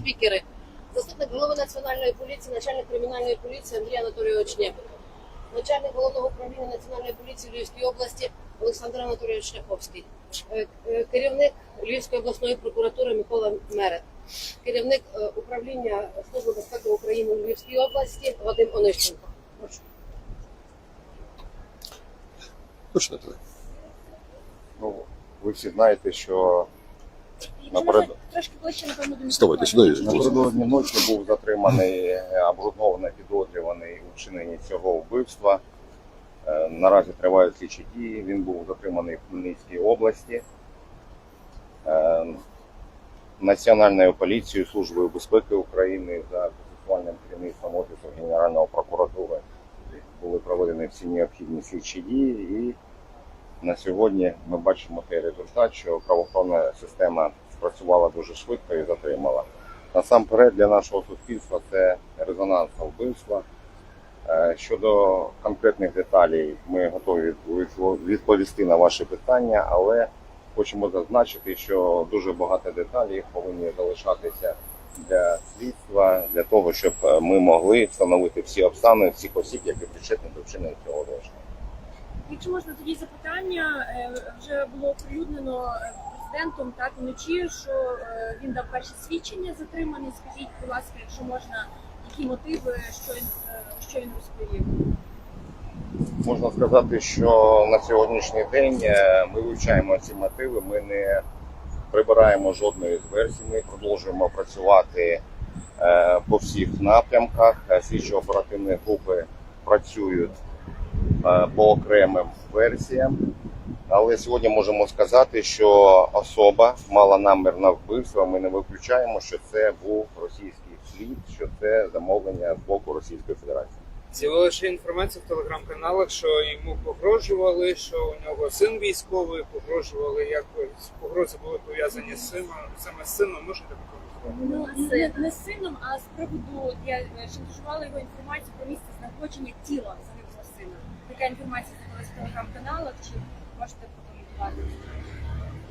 спікери. Заступник голови національної поліції, начальник кримінальної поліції Андрій Анатолійович Нєпик. Начальник головного управління національної поліції Львівської області Олександр Анатолійович Шляховський. Е, е, Керівник Львівської обласної прокуратури Микола Мерет. Керівник е, управління Служби безпеки України у Львівській області Вадим Онищенко. Прошу. Ви. Ну, ви всі знаєте, що наперед... Трошки ближче, напевно, до Ставайте сюди. напередодні ночі був затриманий е, обґрунтовано підозрюваний у вчиненні цього вбивства. Е, Наразі тривають слідчі дії. Він був затриманий в Хмельницькій області. Е, Національною поліцією, Службою безпеки України за процесуальним керівництвом Офісу Генерального прокуратури були проведені всі необхідні слідчі дії і на сьогодні ми бачимо той результат, що правоохоронна система спрацювала дуже швидко і затримала. Насамперед для нашого суспільства це резонансне вбивство. Е, Щодо конкретних деталей, ми готові відповісти на ваші питання, але хочемо зазначити, що дуже багато деталей повинні залишатися для слідства, для того, щоб е, ми могли встановити всі обставини всіх осіб, які причетні до вчинення цього злочину. Якщо можна тоді запитання, е, вже було оприлюднено е, президентом так вночі, що е, він дав перші свідчення затриманий. Скажіть, будь ласка, якщо можна, які мотиви, що він що він розповів? Можна сказати, що на сьогоднішній день ми вивчаємо ці мотиви. Ми не прибираємо жодної з версій. Ми продовжуємо працювати по всіх напрямках. Е, Слідчо-оперативні групи працюють по окремим версіям. Але сьогодні можемо сказати, що особа мала намір на вбивство. Ми не виключаємо, що це був російський слід, що це замовлення з боку Російської Федерації. З'явилася інформація в телеграм-каналах, що йому погрожували, що у нього син військовий, погрожували якось погрози були пов'язані з сином, саме з сином. Можете прокоментувати? Ну не, не з сином, а з приводу я е, шантажувала його інформацію про місце знаходження тіла. Така інформація з'явилася в телеграм-каналах. Чи можете прокоментувати?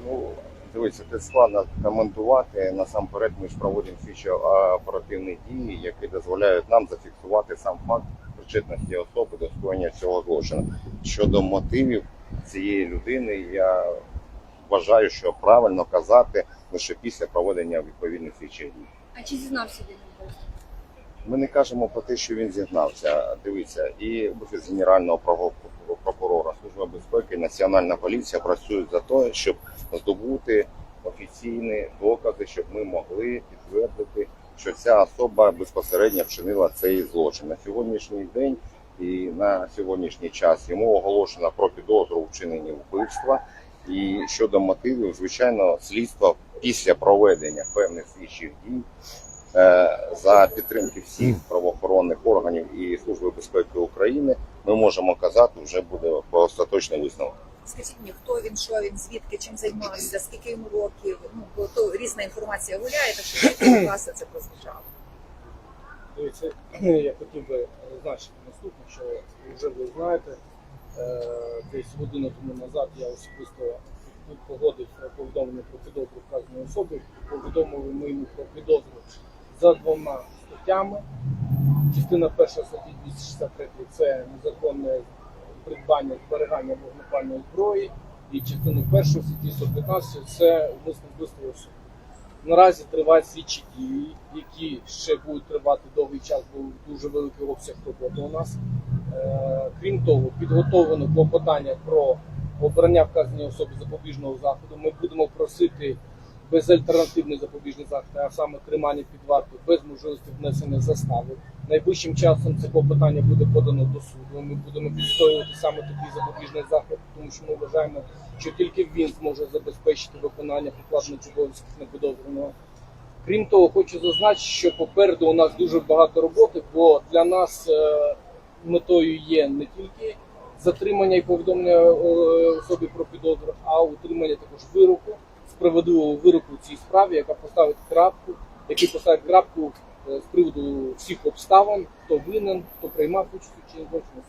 Ну, дивіться, це складно коментувати. Насамперед, ми ж проводимо слідчо оперативні дії, які дозволяють нам зафіксувати сам факт причетності особи до скоєння цього злочину. Щодо мотивів цієї людини, я вважаю, що правильно казати лише після проведення відповідних слідчих дій. А чи зізнався він? Ми не кажемо про те, що він зізнався. Дивіться, і офіс генерального прокурора, служба безпеки, національна поліція працюють за те, щоб здобути офіційні докази, щоб ми могли підтвердити, що ця особа безпосередньо вчинила цей злочин на сьогоднішній день. І на сьогоднішній час йому оголошено про підозру у вбивства. І щодо мотивів, звичайно, слідство після проведення певних слідчих дій за підтримки всіх правоохоронних органів і Служби безпеки України, ми можемо казати, вже буде остаточний висновок. Скажіть мені, хто він, що він, звідки, чим займався, скільки йому років. Ну бо то різна інформація гуляє, так що дайте, будь це прозвучало. Дивіться, я хотів би зазначити наступне, що вже ви знаєте, е, десь годину тому назад я особисто погодив повідомлення про підозру вказаної особи. Повідомили ми йому про підозру за двома статтями. Частина перша статті 263 це незаконне придбання зберігання вогнепальної зброї. І частину першої статті 115 це умисне вбивство особи. Наразі тривають слідчі дії, які ще будуть тривати довгий час, бо дуже великий обсяг роботи у нас. Е, крім того, підготовлено клопотання про обрання вказаної особи запобіжного заходу. Ми будемо просити безальтернативний запобіжний захід, а саме тримання під вартою без можливості внесення застави. Найближчим часом це клопотання буде подано до суду. Ми будемо відстоювати саме такий запобіжний захід, тому що ми вважаємо, що тільки він зможе забезпечити виконання покладених обов'язків на підозрюваного. Крім того, хочу зазначити, що попереду у нас дуже багато роботи, бо для нас е, метою є не тільки затримання і повідомлення е, особі про підозру, а утримання також вироку, справедливого вироку в цій справі, яка поставить крапку, який поставить крапку е, з приводу всіх обставин, хто винен, хто приймав участь у чині злочину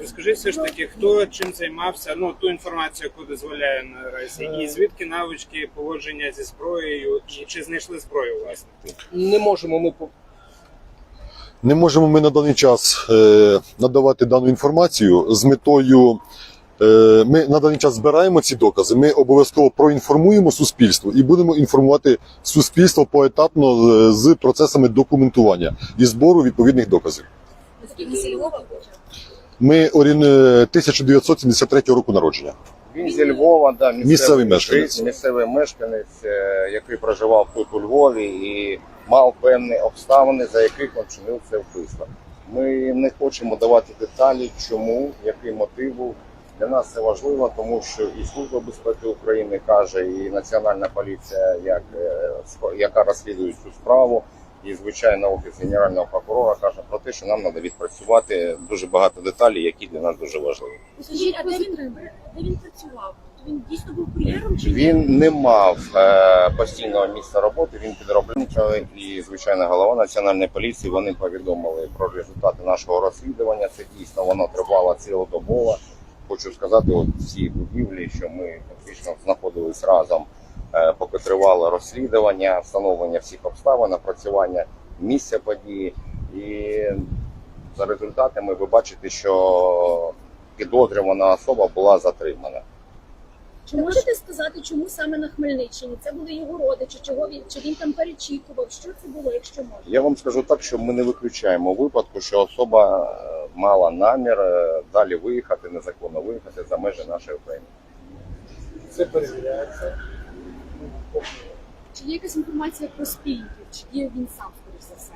і все все ж таки, хто чим займався, ну ту інформацію, яку дозволяє наразі, і звідки навички поводження зі зброєю, і чи знайшли зброю власне? Не можемо ми по- Не можемо ми на даний час е, надавати дану інформацію з метою. Е, ми на даний час збираємо ці докази. Ми обов'язково проінформуємо суспільство і будемо інформувати суспільство поетапно е, з процесами документування і збору відповідних доказів. Він Львова? Ми орін... е, 1973 року народження. Він зі Львова, да, Місцевий місцевий мешканець. житель, місцевий мешканець, е, який проживав тут у Львові і мав певні обставини, за яких він чинив це вбивство. Ми не хочемо давати деталі, чому, який мотив був. Для нас це важливо, тому що і Служба безпеки України каже, і Національна поліція, як, е, яка розслідує цю справу, і звичайно офіс генерального прокурора каже про те, що нам треба відпрацювати дуже багато деталей, які для нас дуже важливі. Скажіть, а де він, де він працював? То він дійсно був кур'єром чи? Він не мав е, постійного місця роботи, він підроблений і звичайно голова національної поліції. Вони повідомили про результати нашого розслідування. Це дійсно воно тривало цілодобово. Хочу сказати, от в будівлі, що ми фактично знаходились разом, е, поки тривало розслідування, встановлення всіх обставин, напрацювання місця події. І за результатами ви бачите, що підозрювана особа була затримана. Чи можете сказати, чому саме на Хмельниччині? Це були його родичі, чого він чи він там перечікував? Що це було, якщо можна? Я вам скажу так, що ми не виключаємо випадку, що особа мала намір е, далі виїхати, незаконно виїхати за межі нашої України. це перевіряється. Ну, Чи є якась інформація про спільників? Чи є він сам, скоріш за все?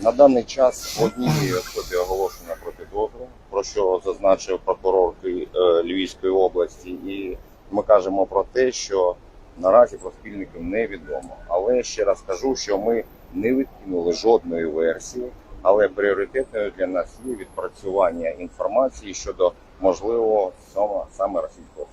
На даний час однієї особі оголошено про підозру, про що зазначив прокурор е, Львівської області, і ми кажемо про те, що наразі про спільників невідомо. Але ще раз кажу, що ми не відкинули жодної версії, але пріоритетною для нас є відпрацювання інформації щодо можливого саме, саме російського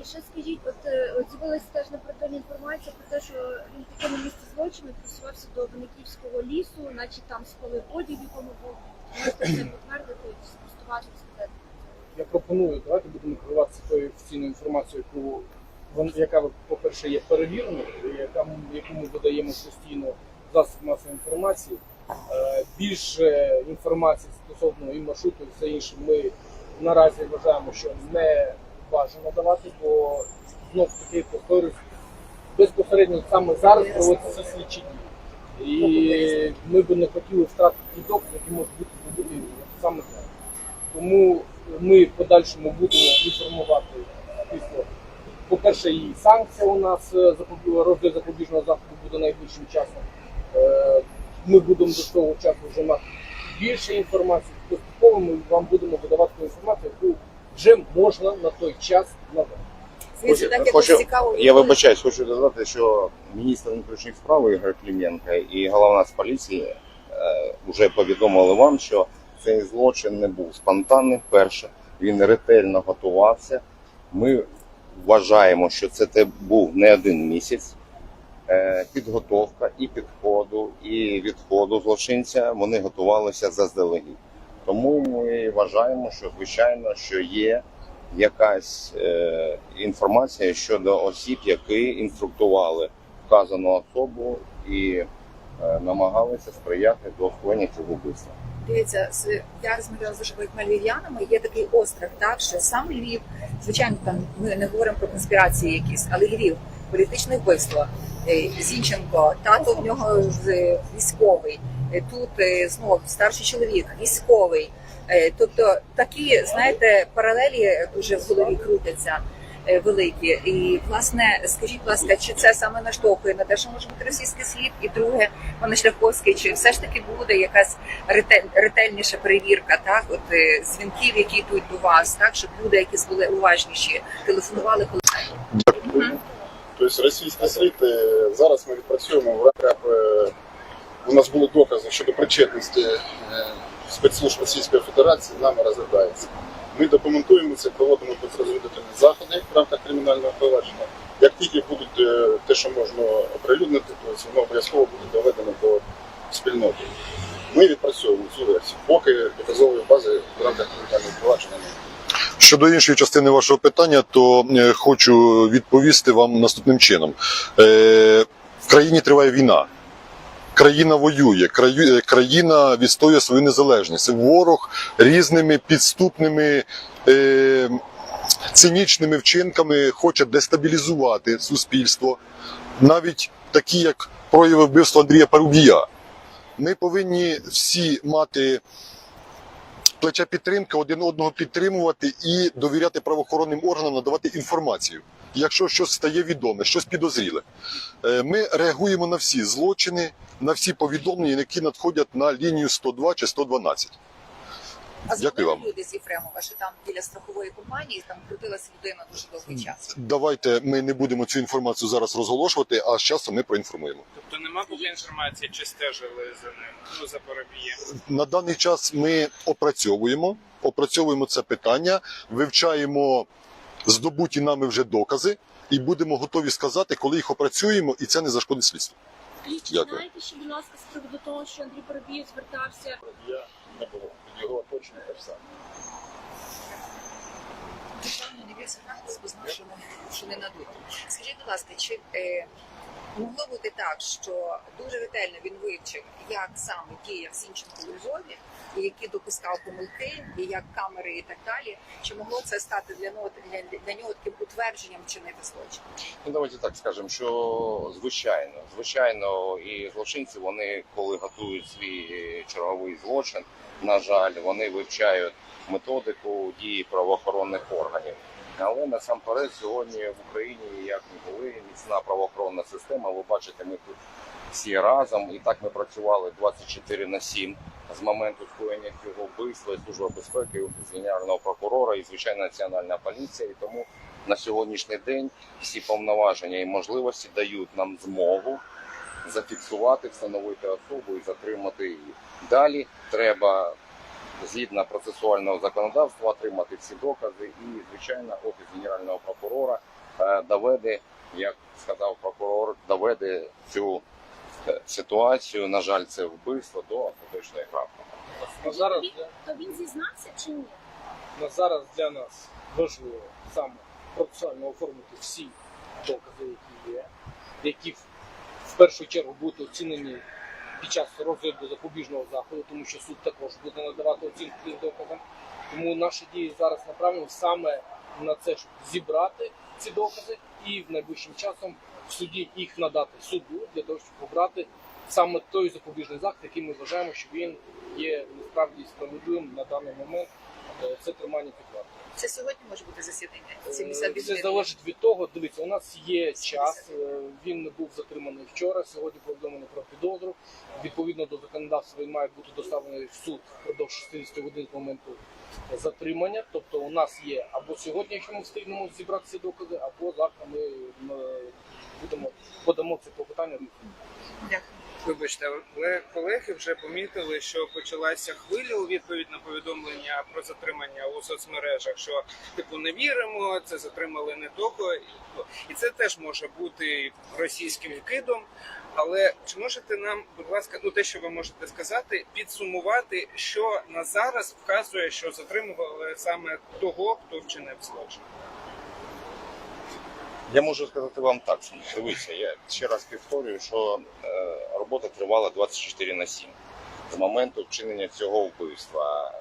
І ще скажіть, от е, от з'явилася теж напередодні інформація про те, що він в такому місці злочину просувався до Винниківського лісу, наче там спалив одяг, в якому був. Можете це підтвердити, спростувати, сказати. Я пропоную, давайте будемо керуватися тою офіційною інформацією, яку вон- яка, по-перше, є перевіреною, яку ми видаємо постійно в засіб масової інформації. Е, Більше інформації стосовно і маршруту, і все інше, ми наразі вважаємо, що не бажано давати, бо знов таки повторюсь, безпосередньо саме зараз проводяться слідчі дії. І ми б не хотіли втратити ті докази, які можуть бути саме зараз. Тому ми в подальшому будемо інформувати суспільство. По-перше, і санкція у нас е, розгляд запобіжного заходу буде найближчим часом. Ми будемо до того часу вже мати більше інформації. Поступово ми вам будемо видавати інформацію, яку вже можна на той час надати. Так Хочу- Я вибачаюсь, хочу додати, що міністр внутрішніх справ Ігор Клименко і голова з поліції е, вже повідомили вам, що цей злочин не був спонтанним. Перше, він ретельно готувався. Ми вважаємо, що це те був не один місяць. Е, Підготовка і підходу, і відходу злочинця вони готувалися заздалегідь. Тому ми вважаємо, що звичайно, що є якась е, інформація щодо осіб, які інструктували вказану особу і е, намагалися сприяти до скоєння цього вбивства. Дивіться, я розмовляла з нашими львів'янами. Є такий острах, так що сам Львів, звичайно, там ми не говоримо про конспірації якісь, але Львів, політичне вбивство. Е, Зінченко, тато в нього військовий. Е, Тут е, знову старший чоловік, військовий. Тобто такі, знаєте, паралелі дуже в голові крутяться великі. І власне, скажіть, будь ласка, чи це саме наштовхує на те, що може бути російський слід, і друге, пане Шляховський, чи все ж таки буде якась ретель, ретельніша перевірка, так, от дзвінків, які йдуть до вас, так, щоб люди якісь були уважніші, телефонували, коли Мгм. Тобто російський слід зараз ми відпрацюємо в рамках. е, У нас були докази щодо причетності е, спецслужб Російської Федерації, нами розглядається. Ми документуємо це, проводимо розвідувальні заходи в рамках кримінального провадження. Як тільки будуть е, те, що можна оприлюднити, то воно обов'язково буде доведено до спільноти. Ми відпрацьовуємо цю версію, поки доказової бази в рамках кримінального провадження немає. Щодо іншої частини вашого питання, то е, хочу відповісти вам наступним чином. Е, в країні триває війна. Країна воює, е, країна відстоює свою незалежність. Ворог різними підступними е, цинічними вчинками хоче дестабілізувати суспільство, навіть такі, як прояви вбивства Андрія Парубія. Ми повинні всі мати плече підтримки, один одного підтримувати і довіряти правоохоронним органам, надавати інформацію. Якщо щось стає відоме, щось підозріле, Е, ми реагуємо на всі злочини, на всі повідомлення, які надходять на лінію 102 чи 112. А Дякую вам. люди з Єфремова, що там біля страхової компанії там крутилась людина дуже довгий час. Давайте ми не будемо цю інформацію зараз розголошувати, а з часом ми проінформуємо. Тобто нема поки інформації, чи стежили за ним, ну за Парубієм. На даний час ми опрацьовуємо, опрацьовуємо це питання, вивчаємо здобуті нами вже докази і будемо готові сказати, коли їх опрацюємо, і це не зашкодить слідству. Дякую. знаєте, що, будь ласка, з приводу того, що Андрій Парубієв звертався Я не було. Його оточення теж саме. Державний університет знав, що не, надуть. Скажіть, будь ласка, чи е, могло бути так, що дуже ретельно він вивчив, як саме діяв Сінченко у Львові, які допускав помилки, і як камери і так далі? Чи могло це стати для нього, для, для нього таким утвердженням чинити злочин? Ну, давайте так скажемо, що звичайно, звичайно, і злочинці вони, коли готують свій черговий злочин, на жаль, вони вивчають методику дії правоохоронних органів. Але насамперед сьогодні в Україні як ніколи міцна правоохоронна система. Ви бачите, ми тут всі разом, і так ми працювали 24 на 7 з моменту скоєння цього вбивства і служба безпеки, Офіс генерального прокурора, і звичайно національна поліція. І тому на сьогоднішній день всі повноваження і можливості дають нам змогу зафіксувати, встановити особу і затримати її. Далі треба згідно процесуального законодавства отримати всі докази, і звичайно, офіс генерального прокурора е, доведе, як сказав прокурор, доведе цю ситуацію. На жаль, це вбивство до остаточної крапки. На зараз, він, то він зізнався чи ні? на зараз для нас важливо саме процесуально оформити всі докази, які є, які в, в першу чергу будуть оцінені під час розгляду запобіжного заходу, тому що суд також буде надавати оцінку цим доказам. Тому наші дії зараз направлені саме на це, щоб зібрати ці докази і в найближчим часом в суді їх надати суду для того, щоб обрати саме той запобіжний захід, який ми вважаємо, що він є насправді справедливим на даний момент. Е, Це тримання під вартою. Це сьогодні може бути засідання? Е, 70 Це залежить від того. Дивіться, у нас є час. е, Він був затриманий вчора. Сьогодні повідомлено про підозру. Відповідно до законодавства він має бути доставлений в суд впродовж 60 годин з моменту затримання. Тобто, у нас є або сьогодні, якщо ми встигнемо зібрати ці докази, або завтра ми е, будемо подамо це клопотання. Дякую. Вибачте, але колеги вже помітили, що почалася хвиля у відповідь на повідомлення про затримання у соцмережах, що типу не віримо, це затримали не того, і це теж може бути російським вкидом. Але чи можете нам, будь ласка, ну те, що ви можете сказати, підсумувати, що на зараз вказує, що затримували саме того, хто вчинив злочин? Я можу сказати вам так. що Дивіться, я ще раз повторюю, що е, робота тривала 24 на 7 з моменту вчинення цього вбивства.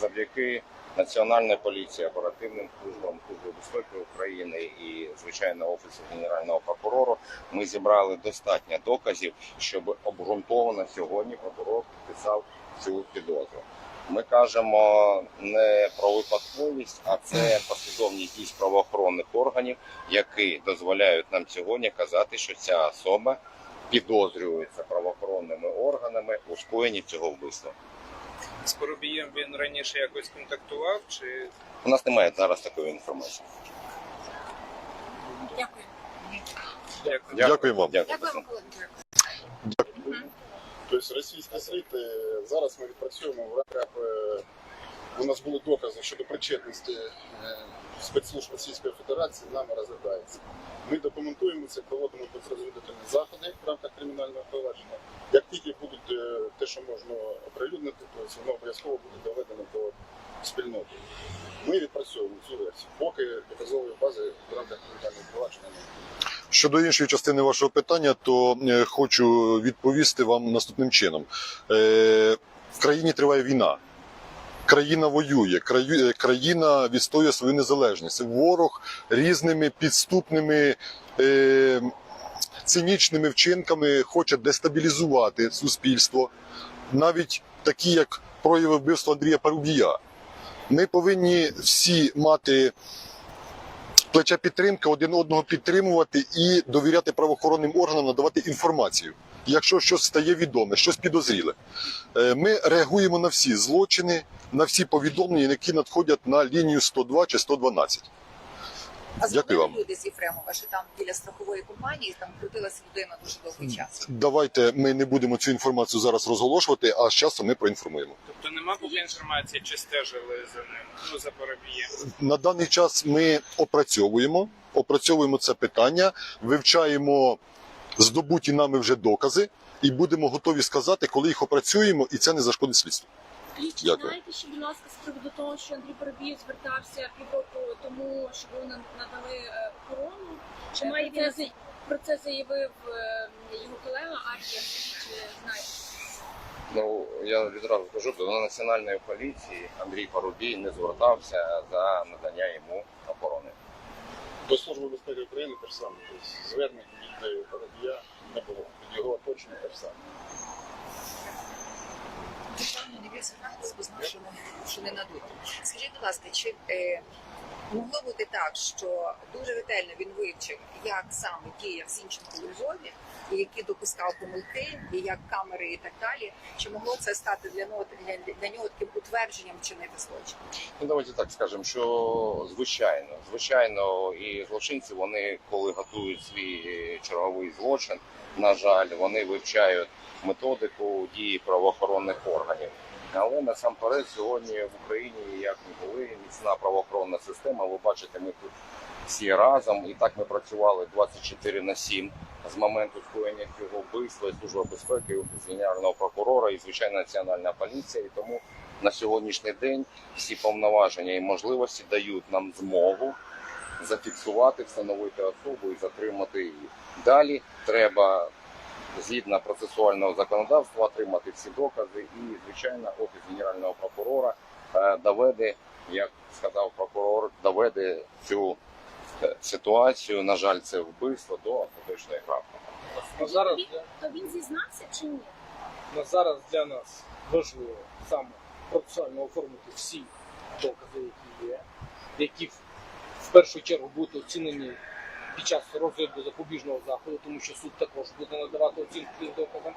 Завдяки Національній поліції, оперативним службам Служби безпеки України і звичайно офісу генерального прокурора ми зібрали достатньо доказів, щоб обґрунтовано сьогодні прокурор підписав цю підозру. Ми кажемо не про випадковість, а це послідовність дій правоохоронних органів, які дозволяють нам сьогодні казати, що ця особа підозрюється правоохоронними органами у скоєнні цього вбивства. З Парубієм він раніше якось контактував, чи У нас немає зараз такої інформації. Дякую. Дякую. Дякую вам. Дякую. Дякую. Тобто російський слід е, зараз ми відпрацюємо в рамках. е, У нас були докази щодо причетності е, спецслужб Російської Федерації нами розглядається. Ми документуємо це, проводимо розвідувальні заходи в рамках кримінального провадження. Як тільки будуть те, що можна оприлюднити, то воно обов'язково буде доведено до спільноти. Ми відпрацьовуємо цю версію, поки доказової бази в рамках кримінального провадження. Щодо іншої частини вашого питання, то е, хочу відповісти вам наступним чином. Е, в країні триває війна. Країна воює, е, країна відстоює свою незалежність. Ворог різними підступними е, цинічними вчинками хоче дестабілізувати суспільство, навіть такі, як прояви вбивства Андрія Парубія. Ми повинні всі мати плече підтримки, один одного підтримувати і довіряти правоохоронним органам, надавати інформацію. Якщо щось стає відоме, щось підозріле, Е, ми реагуємо на всі злочини, на всі повідомлення, які надходять на лінію 102 чи 112. А Дякую вам. люди з Єфремова, що там біля страхової компанії там крутилась людина дуже довгий час. Давайте ми не будемо цю інформацію зараз розголошувати, а з часом ми проінформуємо. Тобто нема поки інформації, чи стежили за ним, ну за Парубієм. На даний час ми опрацьовуємо, опрацьовуємо це питання, вивчаємо здобуті нами вже докази і будемо готові сказати, коли їх опрацюємо, і це не зашкодить слідству. І чи Дякую. знаєте, ще, будь ласка, з приводу того, що Андрій Парубій звертався півроку тому, щоб ви надали е, охорону? Чи Е, має він- це про це заявив е, його колега Ар'єв? Чи знаєте? Ну я відразу кажу, до національної поліції Андрій Парубій не звертався за надання йому охорони. До Служби безпеки України теж саме. Тобто звернень від е, Парубія не було. Від його оточення теж саме. Державний університет познав, що не, що не надуть. Скажіть, будь ласка, чи е, могло бути так, що дуже ретельно він вивчив, як саме діяв Зінченко у Львові, і які допускав помилки, і як камери і так далі? Чи могло це стати для нього для, для нього таким утвердженням вчинити злочин? Ну давайте так скажемо, що звичайно, звичайно, і злочинці вони, коли готують свій черговий злочин, на жаль, вони вивчають методику дії правоохоронних органів. Але насамперед сьогодні в Україні як ніколи міцна правоохоронна система. Ви бачите, ми тут всі разом, і так ми працювали 24 на 7 з моменту скоєння цього вбивства служба безпеки, і офіс генерального прокурора, і звичайно національна поліція. І тому на сьогоднішній день всі повноваження і можливості дають нам змогу зафіксувати, встановити особу і затримати її. Далі треба згідно процесуального законодавства отримати всі докази, і звичайно, офіс генерального прокурора е, доведе, як сказав прокурор, доведе цю е, ситуацію. На жаль, це вбивство до остаточної. А зараз для, То він зізнався чи ні? на зараз для нас важливо саме процесуально оформити всі докази, які є, які в- першу чергу будуть оцінені під час розгляду запобіжного заходу, тому що суд також буде надавати оцінку цим доказам.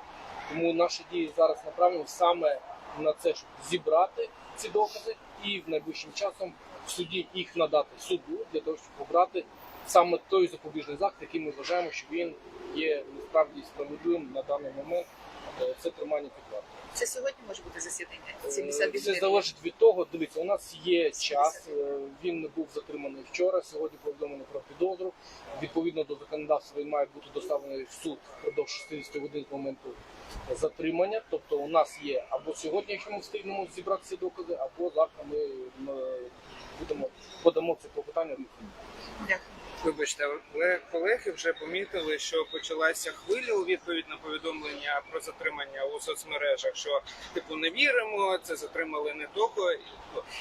Тому наші дії зараз направлені саме на це, щоб зібрати ці докази і в найближчим часом в суді їх надати суду для того, щоб обрати саме той запобіжний захід, який ми вважаємо, що він є насправді справедливим на даний момент. Е, Це тримання під вартою. Це сьогодні може бути засідання? Е, 70 Це залежить від того. Дивіться, у нас є час. е, Він не був затриманий вчора. Сьогодні повідомлено про підозру. Відповідно до законодавства він має бути доставлений в суд впродовж 60 годин з моменту затримання. Тобто, у нас є або сьогодні, якщо ми встигнемо зібрати ці докази, або завтра ми е, будемо подамо це клопотання. Дякую. Вибачте, але колеги вже помітили, що почалася хвиля у відповідь на повідомлення про затримання у соцмережах, що типу не віримо, це затримали не того,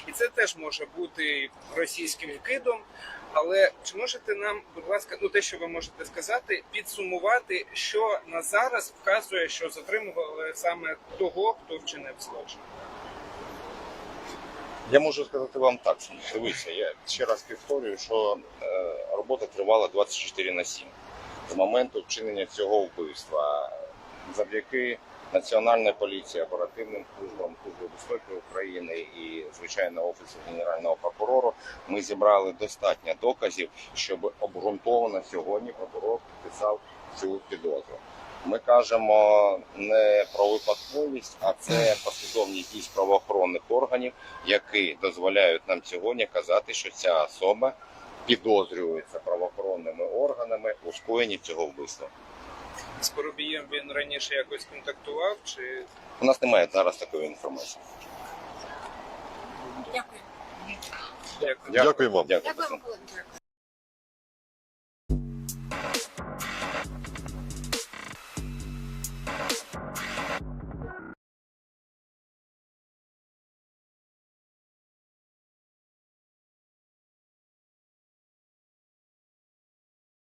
і це теж може бути російським вкидом. Але чи можете нам, будь ласка, ну те, що ви можете сказати, підсумувати, що на зараз вказує, що затримували саме того, хто вчинив злочин? Я можу сказати вам так. що, Дивіться, я ще раз повторюю, що е, робота тривала 24 на 7 з моменту вчинення цього вбивства. Завдяки Національній поліції, оперативним службам Служби безпеки України і звичайно офісу генерального прокурора ми зібрали достатньо доказів, щоб обґрунтовано сьогодні прокурор підписав цю підозру. Ми кажемо не про випадковість, а це послідовні дії правоохоронних органів, які дозволяють нам сьогодні казати, що ця особа підозрюється правоохоронними органами у скоєнні цього вбивства. З Поробієм він раніше якось контактував, чи У нас немає зараз такої інформації. Дякую. як? Дякую вам. Дякую. Дякую.